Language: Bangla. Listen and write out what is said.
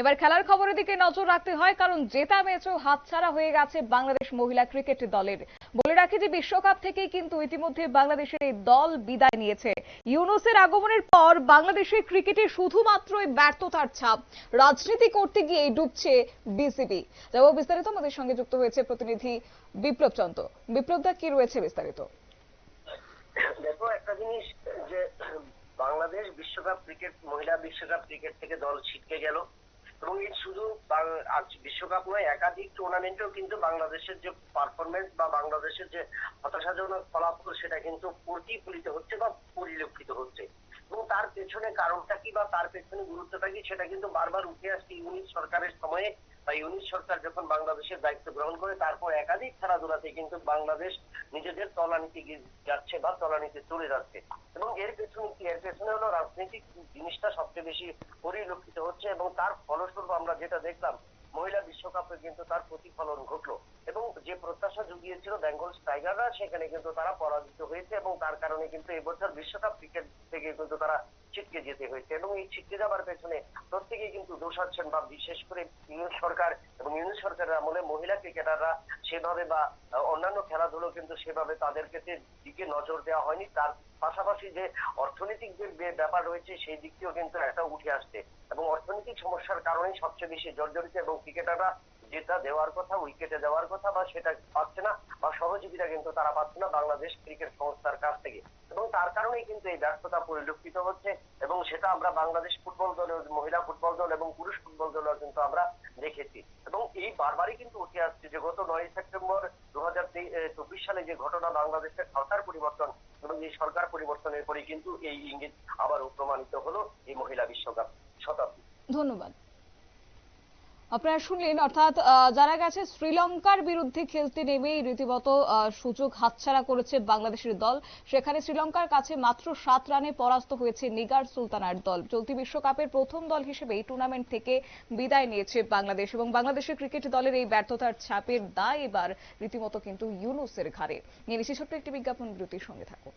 এবার খেলার খবরের দিকে নজর রাখতে হয়, কারণ জেতা ম্যাচও হাতছাড়া হয়ে গেছে বাংলাদেশ মহিলা ক্রিকেট দলের। বলে রাখি যে বিশ্বকাপ থেকেই কিন্তু ইতিমধ্যে বাংলাদেশের এই দল বিদায় নিয়েছে। ইউনুসের আগমনের পর বাংলাদেশের ক্রিকেটে শুধুমাত্র এই ব্যর্থতার ছাপ। রাজনীতি করতে গিয়ে ডুবছে বিসিবি। যাব বিস্তারিত আমাদের সঙ্গে যুক্ত হয়েছে প্রতিনিধি বিপ্লব চন্দ্র। বিপ্লব দা, কি রয়েছে বিস্তারিত? দেখো, একটা জিনিস যে বাংলাদেশ বিশ্বকাপ ক্রিকেট, মহিলা বিশ্বকাপ ক্রিকেট থেকে দল ছিটকে গেল। এবং এই শুধু বিশ্বকাপ নয়, একাধিক টুর্নামেন্টেও কিন্তু বাংলাদেশের যে পারফরমেন্স বা বাংলাদেশের যে হতাশাজনক ফলাফল, সেটা কিন্তু প্রতিফলিত হচ্ছে বা পরিলক্ষিত হচ্ছে। এবং তার পেছনে কারণটা কি বা তার পেছনে গুরুত্বটা কি, সেটা কিন্তু বারবার উঠে আসছে ইউনিট সরকারের সময়ে। বা ইউনিট সরকার যখন বাংলাদেশের দায়িত্ব গ্রহণ করে, তারপর একাধিক খেলাধুলাতে কিন্তু বাংলাদেশ নিজেদের তলানিতে যাচ্ছে বা তলানিতে চলে যাচ্ছে। এবং এর পেছনে কি? এর পেছনে হলো রাজনৈতিক জিনিসটা সবচেয়ে বেশি পরিলক্ষিত হচ্ছে এবং তার ফলস্বরূপ আমরা যেটা দেখলাম, মহিলা বিশ্বকাপে কিন্তু তার প্রতিফলন ঘটলো এবং যে প্রত্যাশা জুগিয়েছিল বেঙ্গল টাইগাররা, সেখানে কিন্তু তারা পরাজিত হয়েছে এবং তার কারণে কিন্তু এবছর বিশ্বকাপ ক্রিকেট থেকে কিন্তু তারা ছিটকে যেতে হয়েছে এবং এই ছিটকে যাবার পেছনে প্রত্যেকেই কিন্তু দোষ আছেন বা বিশেষ করে ইউনিট সরকার এবং ইউনিট সরকারের আমলে মহিলা ক্রিকেটাররা সেভাবে বা অন্যান্য খেলাধুলো কিন্তু সেভাবে তাদেরকে দিকে নজর দেওয়া হয়নি। তার পাশাপাশি যে অর্থনৈতিক যে ব্যাপার রয়েছে সেই দিকটিও কিন্তু একটা উঠে আসছে এবং অর্থনৈতিক সমস্যার কারণেই সবচেয়ে বেশি জর্জরিত এবং ক্রিকেটাররা যেটা দেওয়ার কথা, উইকেটে দেওয়ার কথা বা সেটা পাচ্ছে না বা সহযোগিতা কিন্তু তারা পাচ্ছে না বাংলাদেশ ক্রিকেট সংস্থার কাছ থেকে। এবং তার কারণেই কিন্তু এই ব্যর্থতা পরিলক্ষিত হচ্ছে এবং সেটা আমরা বাংলাদেশ ফুটবল দল, মহিলা ফুটবল দল এবং পুরুষ ফুটবল দলও কিন্তু আমরা দেখেছি। এবং এই বারবারই কিন্তু উঠে আসছে যে গত নয় সেপ্টেম্বর দু হাজার চব্বিশ সালে যে ঘটনা বাংলাদেশের সরকার পরিবর্তন এবং এই সরকার পরিবর্তনের পরে কিন্তু এই ইঙ্গিত আবারও প্রমাণিত হলো এই মহিলা বিশ্বকাপ শতাব্দী ধন্যবাদ। আপনারা শুনলেন, অর্থাৎ যারা গেছে শ্রীলঙ্কার বিরুদ্ধে খেলতে নেমেই রীতিমতো সুযোগ হাতছাড়া করেছে বাংলাদেশের দল। সেখানে শ্রীলঙ্কার কাছে মাত্র সাত রানে পরাস্ত হয়েছে নিগার সুলতানার দল। চলতি বিশ্বকাপের প্রথম দল হিসেবে এই টুর্নামেন্ট থেকে বিদায় নিয়েছে বাংলাদেশ এবং বাংলাদেশের ক্রিকেট দলের এই ব্যর্থতার ছাপের দায় এবার রীতিমতো কিন্তু ইউনুসের ঘাড়ে। নিয়ে ছোট্ট একটি বিজ্ঞাপন, বিরতির সঙ্গে থাকুন।